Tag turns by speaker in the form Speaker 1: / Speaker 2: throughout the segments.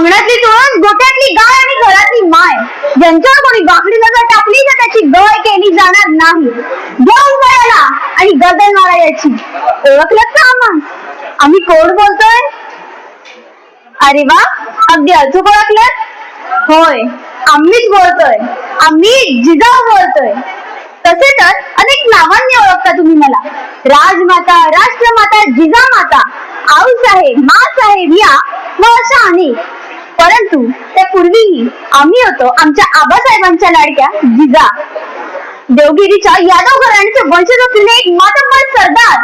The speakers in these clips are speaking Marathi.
Speaker 1: अंगणातली तुळस गोठ्यातली गाय आणि घरातली माय. ज्यांच्यावर कोणी वाकडी नजर टाकली तर त्याची गय केली जाणार नाही. घेऊन वळाला आणि गर्दन मारायची. ओळखलं का आम्हा? आम्ही कोण बोलतोय? अरे वा अगदी अचूक ओळखलं होय आम्हीच बोलतोय. आम्ही जिजाऊ बोलतोय. तसे तर अनेक नावांनी ओळखता तुम्ही मला. राजमाता राष्ट्रमाता जिजामाता आऊसाहेब मासाहेब या व अशा अनेक. परंतु त्यापूर्वीही आम्ही होतो आमच्या आबासाहेबांच्या लाडक्या जिजा. देवगिरीच्या यादव घराण्याचे वंशज असलेले एक मातब्बर सरदार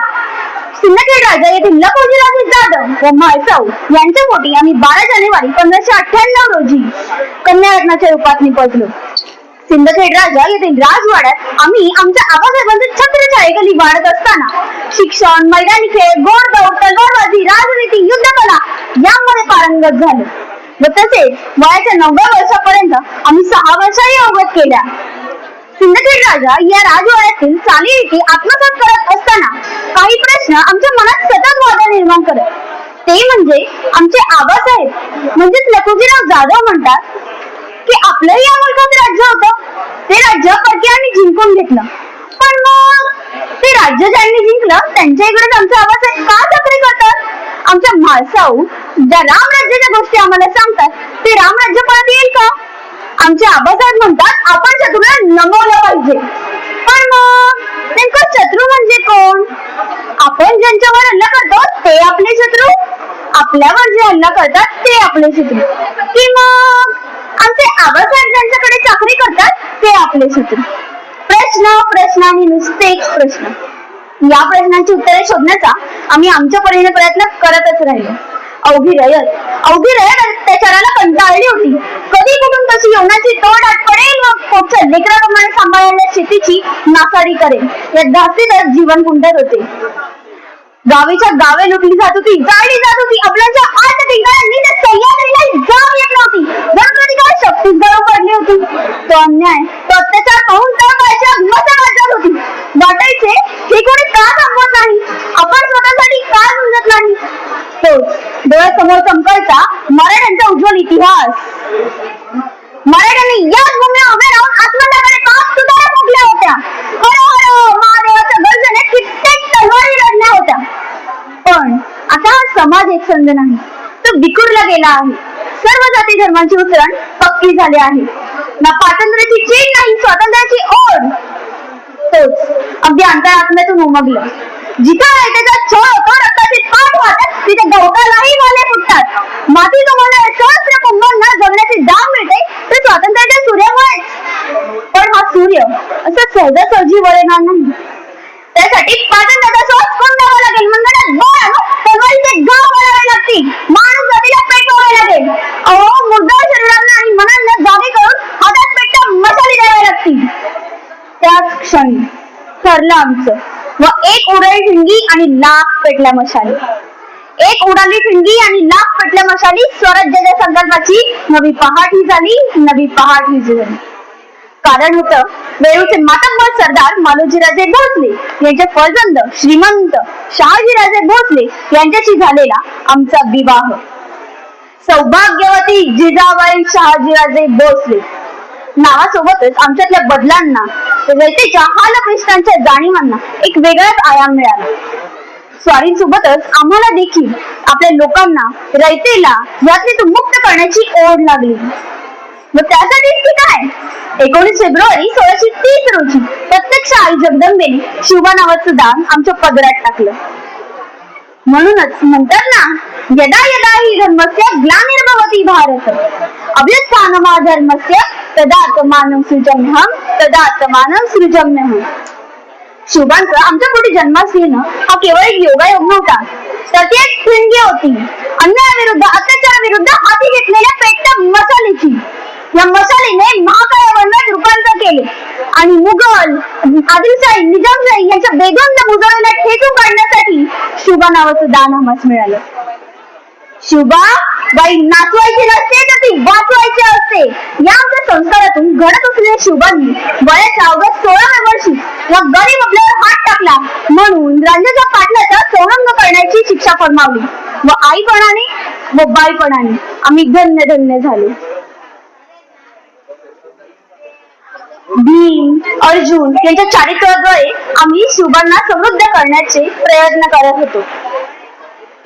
Speaker 1: सिंदखेड राजा येथील लकोजीराजे जाधव व म्हाळसाऊ यांच्या पोटी आम्ही बारा जानेवारी पंधराशे अठ्ठ्याण्णव रोजी कन्यारत्नाच्या रूपात निपजलो. सिंदखेड राजा येथील राजवाड्यात आम्ही आमच्या आबासाहेबांचे छत्र छायेखाली वाढत असताना शिक्षण मैदानी खेळ गोडदौड तलवारबाजी राजनीती युद्धकला यामध्ये पारंगत झालो. व तसेच वयाच्या नवव्या वर्षापर्यंत आम्ही सहा वर्षाही अवगत केल्या. सिंदखेड राजा या राजवाड्यातील चालीरीती आत्मसात करत असताना काही प्रश्न आमच्या मनात सतत वादा निर्माण करत. ते म्हणजे आमचे आबासाहेब म्हणजेच लखुजीराव जाधव म्हणतात की आपलंही या मुलखात राज्य होतं. ते राज्य परकीयांनी जिंकून घेतलं. पण मग ते राज्य ज्यांनी जिंकलं त्यांच्या इकडेच आमचे आबासाहेब का चक्री करतात? आमच्या म्हाळसाऊ ज्या राम राज्याच्या गोष्टी आम्हाला सांगतात ते राम राज्य परत येईल का? आमचे आबासाहेब म्हणतात आपण शत्रूला नमवलं पाहिजे. पण मग नेमकं शत्रू म्हणजे कोण? आपण ज्यांच्यावर हल्ला करतो ते आपले शत्रू. आपल्यावर जे हल्ला करतात ते आपले शत्रू. कि मग आमचे आबासाहेब ज्यांच्याकडे चाकरी करतात ते आपले शत्रू. प्रश्न प्रश्न आणि नुसतेच प्रश्न. या प्रश्नांची उत्तरे शोधण्याचा आम्ही आमच्या परीने प्रयत्न करतच राहिलो. अवघी रयत. अवघी रयत अत्याचाराला कंटाळली होती. कधी कुठून कशी येवनाची तोड आट पडेल व पोटच्या लेकराप्रमाणे सांभाळलेल्या शेतीची नासाडी करेल. या धास्तीतच जीवन कुंडत होते. गावीच्या गावे लुटली जात होती जाळली जात होती. आपल्याच्या आठ ठिकाणी त्या सह्याद्रीला जाम येत नव्हती. जर कधी काय शक्तीच गळून पडली होती. तो अन्याय तो अत्याचार पाहून तर काळच्या मत वाटत होती. वाटायचे हे कोणी तोच डोळ्यासमोर चमकायचा मराठ्यांचा उज्ज्वल इतिहास. मराठ्यांनी याच भूमीवर उभे राहून आत्मदाकडे पाच सुधारा फुकल्या होत्या. हरो हरो महादेवाच्या गर्जने कित्येक तलवारी लढल्या होत्या. पण आता हा समाज एक संध नाही. तो बिकुरला गेला आहे. सर्व जाती धर्मांची उतरण पक्की झाली आहे. ना पातंत्र्याची चीन नाही स्वातंत्र्याची ओढ. तोच अगदी अंतरात्म्यातून उमगलं. जिथं आहे त्याचा छळ होतो रक्ताची पाठ वाटत तिथे गवतालाही वाले फुटतात. माती तुम्हाला सहस्र कुंभांना जगण्याची दाम मिळते ते स्वातंत्र्याच्या सूर्यामुळे. पण हा सूर्य असं सहजासहजी वर येणार नाही. त्यासाठी स्वातंत्र्याचा श्वास कोंडावा लागेल? मंगळात गोळ आणून तलवारीचे गाव करावे लागतील. माणूस जातीला पेटवावे लागेल. अहो मुद्दा शरीरांना आणि मनांना जागे करून हातात पेटता मशाली द्याव्या लागतील. त्याच क्षणी ठरलं आमचं. एक उडाली ठिणगी आणि लाख पेटल्या मशाली. एक उडाली ठिणगी आणि लाख पेटल्या मशाली स्वराज्याच्या संकल्पाची नवी पहाट ही झाली नवी पहाट ही झाली. कारण होत वेळूचे मातंबर सरदार मालोजीराजे भोसले यांचे फळजंद श्रीमंत शहाजीराजे भोसले यांच्याशी झालेला आमचा विवाह. सौभाग्यवती जिजाबाई शहाजीराजे भोसले. नावासोबतच आमच्यातल्या बदलांना रयतेच्या हालअपेष्टांच्या जाणीवांना एक वेगळाच आयाम मिळाला. स्वारींसोबतच आम्हाला देखील आपल्या लोकांना रयतेला यातून मुक्त करण्याची ओढ लागली. व त्यासाठीच की काय एकोणीस फेब्रुवारी सोळाशे तीस रोजी प्रत्यक्ष आई जगदंबेने शिवबा नावाचं दान आमच्या पदरात टाकलं. म्हणूनच म्हणतात ना यदा यदा ही धर्मस्य ग्लानिर्भवती भारत. अभ्युत्थानमा धर्मस्य तदात्मानं सृजम्यहं तदात्मानं सृजम्यहं शिवबांचं आमच्या पुढे जन्मास येणं हा केवळ एक योगायोग नव्हता. तर ती एक ठिणगी होती. अन्यायाविरुद्ध अत्याचाराविरुद्ध हाती घेतलेल्या पेटत्या मसाल्याची. या मसालीने महाकाय रूपांतर केले. आणि मुघल आदिलशाही निजामशाही यांच्या बेगंद मुजवलेल्या ठेचून काढण्यासाठी शिवबा नावाचं दान आम्हास मिळालं. शिवबा बाई नाचवायची नसते तर ती वाचवायची असते. या आमच्या संस्कारातून घडत असलेल्या शिवबांनी वयाच्या अवघ्या सोळाव्या वर्षी या गरीब आपल्यावर हात टाकला. म्हणून राज्याच्या पाटलाचा संरंग करण्याची शिक्षा फरमावली. व आईपणाने व बाईपणाने आम्ही धन्य धन्य झालो. भीम अर्जुन यांच्या चारित्र्याद्वारे आम्ही शिवबांना समृद्ध करण्याचे प्रयत्न करत होतो.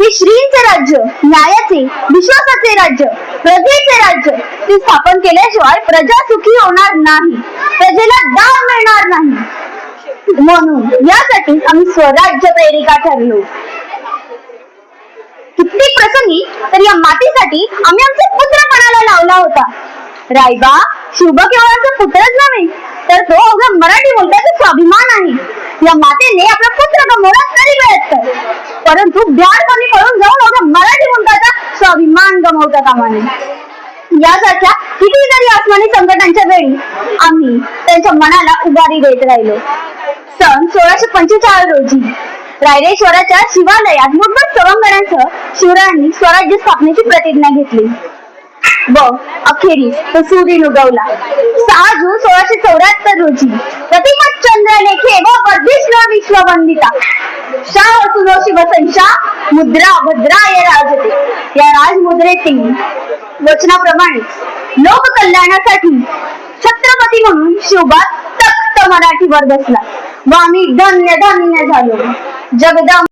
Speaker 1: हे श्रींचे राज्य न्यायाचे विश्वासाचे राज्य प्रजेचे राज्य ते स्थापन केल्याशिवाय प्रजा सुखी होणार नाही. प्रजेला दान मिळणार नाही. म्हणून यासाठी आम्ही स्वराज्य प्रेरिका ठरलो? कित्येक प्रसंगी तर या मातीसाठी आम्ही आमचे पुत्र पणाला लावला होता. रायबा शुभ केवळ पुत्रच नव्हे तर तो अवघ्या मराठी मुलगाचा स्वाभिमान आहे. या मातेने आपला पुत्र गमवला तरी बेहत्तर परंतु बिहारपणी पळून जाऊन अवघ्या मराठी मुलगाचा स्वाभिमान गमवता कामाने. यासारख्या कितीतरी आसमानी संकटांच्या वेळी आम्ही त्यांच्या मनाला उभारी देत राहिलो. सन सोळाशे पंचेचाळीस रोजी रायरेश्वराच्या शिवालयात मुठभर सवंगड्यांसह शिवरायांनी स्वराज्य स्थापनेची प्रतिज्ञा घेतली. व अखेरीस तो सूर्य उगवला. सहा जून सोळाशे चौऱ्याहत्तर रोजी प्रतिमत चंद्र लेखे व वर्धिष्ण विश्ववंदिता. शाह सुनो शिवसंशा मुद्रा भद्रा या राजते या राजमुद्रेतील वचनाप्रमाणे लोक कल्याणासाठी छत्रपती म्हणून शिवबा तख्त मराठीवर बसला. व आम्ही धन्य धन्य झालो. जगदंब